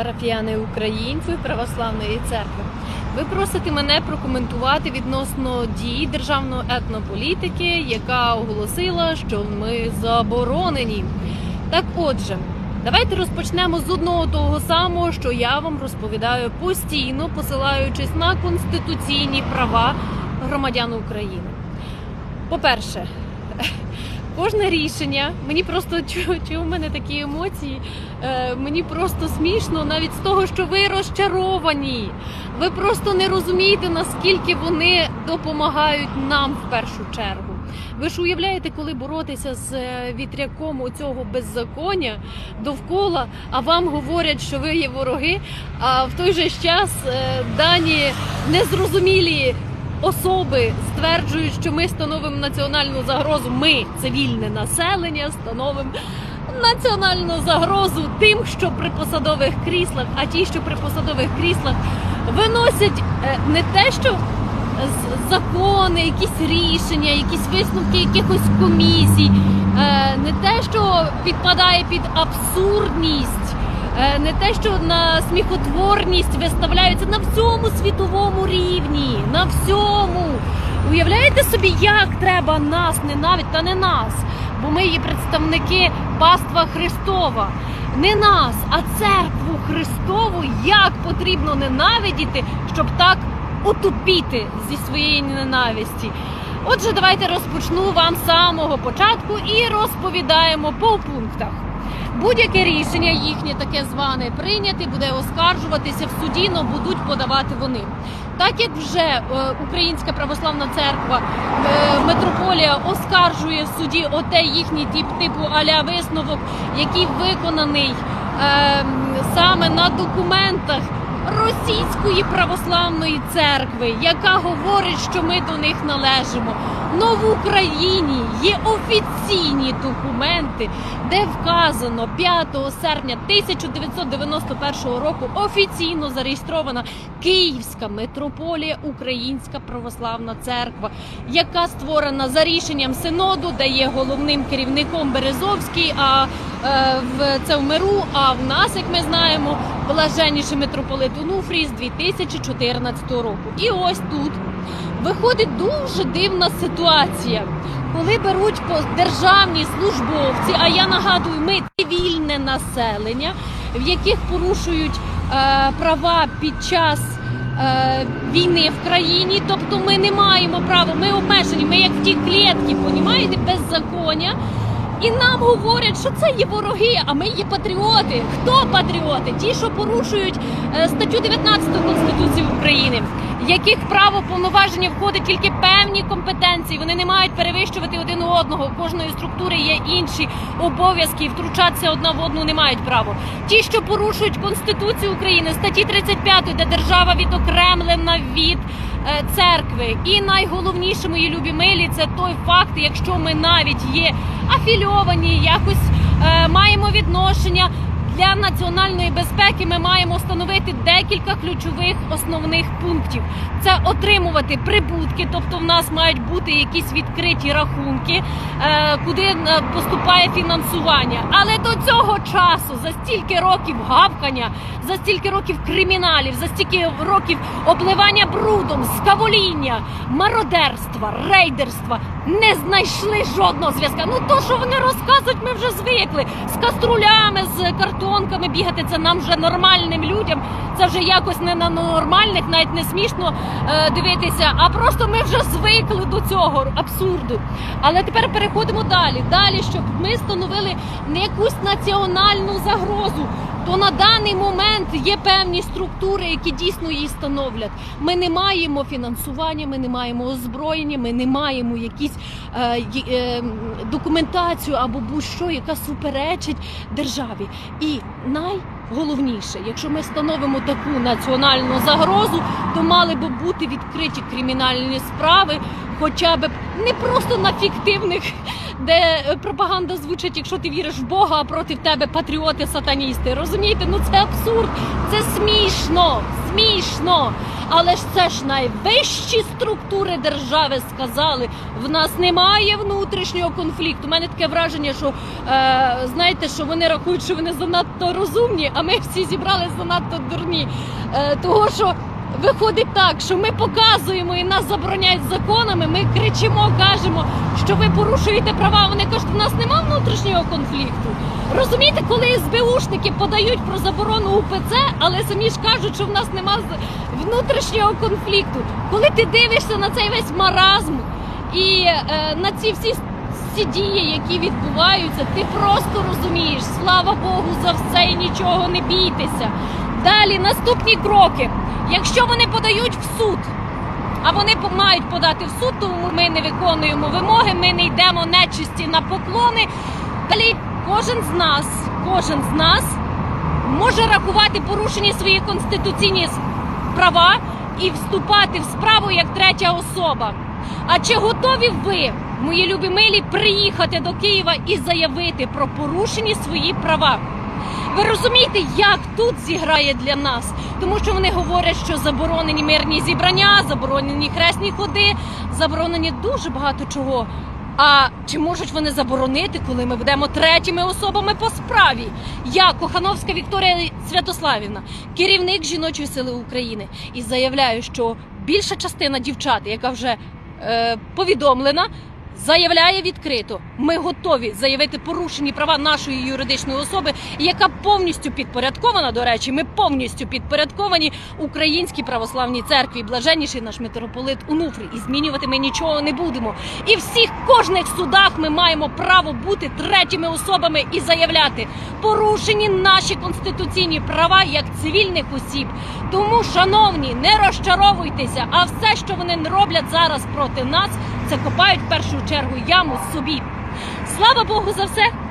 парафіяни українців православної церкви. Ви просите мене прокоментувати відносно дій державної етнополітики, яка оголосила, що ми заборонені. Так отже, давайте розпочнемо з одного того самого, що я вам розповідаю постійно, посилаючись на конституційні права громадян України. По-перше, кожне рішення, мені просто чу, в мене такі емоції. Е, мені просто смішно навіть з того, що ви розчаровані. Ви просто не розумієте, наскільки вони допомагають нам в першу чергу. Ви ж уявляєте, коли боротися з е, вітряком оцього беззаконня довкола, а вам говорять, що ви є вороги, а в той же час е, дані незрозумілі особи стверджують, що ми становимо національну загрозу. Ми, цивільне населення, становимо національну загрозу тим, що при посадових кріслах, а ті, що при посадових кріслах виносять е, не те, що закони, якісь рішення, якісь висновки якихось комісій, е, не те, що підпадає під абсурдність. Е, Не те, що на сміхотворність виставляються на всьому світовому рівні, на всьому. Уявляєте собі, як треба нас ненавидіти, та не нас, бо ми є представники паства Христова. Не нас, а церкву Христову як потрібно ненавидіти, щоб так отупіти зі своєї ненависті. Отже, давайте розпочну вам з самого початку і розповідаємо по пунктах. Будь-яке рішення їхнє таке зване прийняти буде оскаржуватися в суді, але будуть подавати вони. Так як вже е, Українська православна церква е, митрополія оскаржує в суді оте їхній тип типу аля висновок, який виконаний е, саме на документах Російської православної церкви, яка говорить, що ми до них належимо. Но в Україні є офіційні документи, де вказано 5 серпня 1991 року офіційно зареєстрована Київська митрополія Українська православна церква, яка створена за рішенням синоду, де є головним керівником Березовський. А в це в миру. А в нас, як ми знаємо, блаженніший митрополит Онуфрій з 2014 року. І ось тут виходить дуже дивна ситуація. Коли беруть державні службовці, а я нагадую, ми цивільне населення, в яких порушують е, права під час е, війни в країні, тобто ми не маємо права, ми обмежені, ми як в ті клітки, понімаєте, беззаконня. І нам говорять, що це є вороги, а ми є патріоти. Хто патріоти? Ті, що порушують е, статтю 19 Конституції України, яких право повноваження входить тільки певні компетенції. Вони не мають перевищувати один одного. У кожної структури є інші обов'язки, втручатися одна в одну не мають права. Ті, що порушують Конституцію України, статті 35, де держава відокремлена від е, церкви. І найголовніше, мої любі милі, це той факт, якщо ми навіть є афільовані, якось е, маємо відношення. Для національної безпеки ми маємо встановити декілька ключових основних пунктів. Це отримувати прибутки, тобто в нас мають бути якісь відкриті рахунки, е, куди е, поступає фінансування. Але до цього часу за стільки років гавкання, за стільки років криміналів, за стільки років обливання брудом, скавоління, мародерства, рейдерства не знайшли жодного зв'язка. Ну то, що вони розказують, ми вже звикли з каструлями, з картонками бігати. Це нам вже нормальним людям. Це вже якось не на нормальних, навіть не смішно е, дивитися. А просто ми вже звикли до цього абсурду. Але тепер переходимо далі. Далі, щоб ми становили не якусь національну загрозу. То на даний момент є певні структури, які дійсно її становлять. Ми не маємо фінансування, ми не маємо озброєння, ми не маємо якісь е, е, документацію або будь-що, яка суперечить державі. І найголовніше, якщо ми становимо таку національну загрозу, то мали би бути відкриті кримінальні справи, хоча б не просто на фіктивних де пропаганда звучить, якщо ти віриш в Бога, а проти тебе патріоти, сатаністи. Розумієте? Ну це абсурд, це смішно, смішно. Але ж це ж найвищі структури держави сказали. В нас немає внутрішнього конфлікту. У мене таке враження, що е, знаєте, що вони рахують, що вони занадто розумні, а ми всі зібрали занадто дурні. Е, того що виходить так, що ми показуємо і нас забороняють законами. Ми кричимо, кажемо, що ви порушуєте права. Вони кажуть, у нас немає внутрішнього конфлікту. Розумієте, коли СБУшники подають про заборону УПЦ, але самі ж кажуть, що в нас нема внутрішнього конфлікту. Коли ти дивишся на цей весь маразм і е, на ці всі ці дії, які відбуваються, ти просто розумієш, слава Богу, за все і нічого не бійтеся. Далі наступні кроки. Якщо вони подають в суд, а вони мають подати в суд, тому ми не виконуємо вимоги, ми не йдемо нечисті на поклони. Далі кожен з нас, кожен з нас може рахувати порушені свої конституційні права і вступати в справу як третя особа. А чи готові ви, мої любі милі, приїхати до Києва і заявити про порушені свої права? Ви розумієте, як тут зіграє для нас? Тому що вони говорять, що заборонені мирні зібрання, заборонені хресні ходи, заборонені дуже багато чого. А чи можуть вони заборонити, коли ми будемо третіми особами по справі? Я, Кохановська Вікторія Святославівна, керівник жіночої сили України, і заявляю, що більша частина дівчат, яка вже е, повідомлена, заявляє відкрито. Ми готові заявити порушені права нашої юридичної особи, яка повністю підпорядкована. До речі, ми повністю підпорядковані Українській православній церкві. Блаженніший наш митрополит Унуфрій. І змінювати ми нічого не будемо. І всіх кожних судах ми маємо право бути третіми особами і заявляти порушені наші конституційні права як цивільних осіб. Тому, шановні, не розчаровуйтеся, а все, що вони роблять зараз проти нас, це копають в першу чергу яму собі. Слава Богу за все.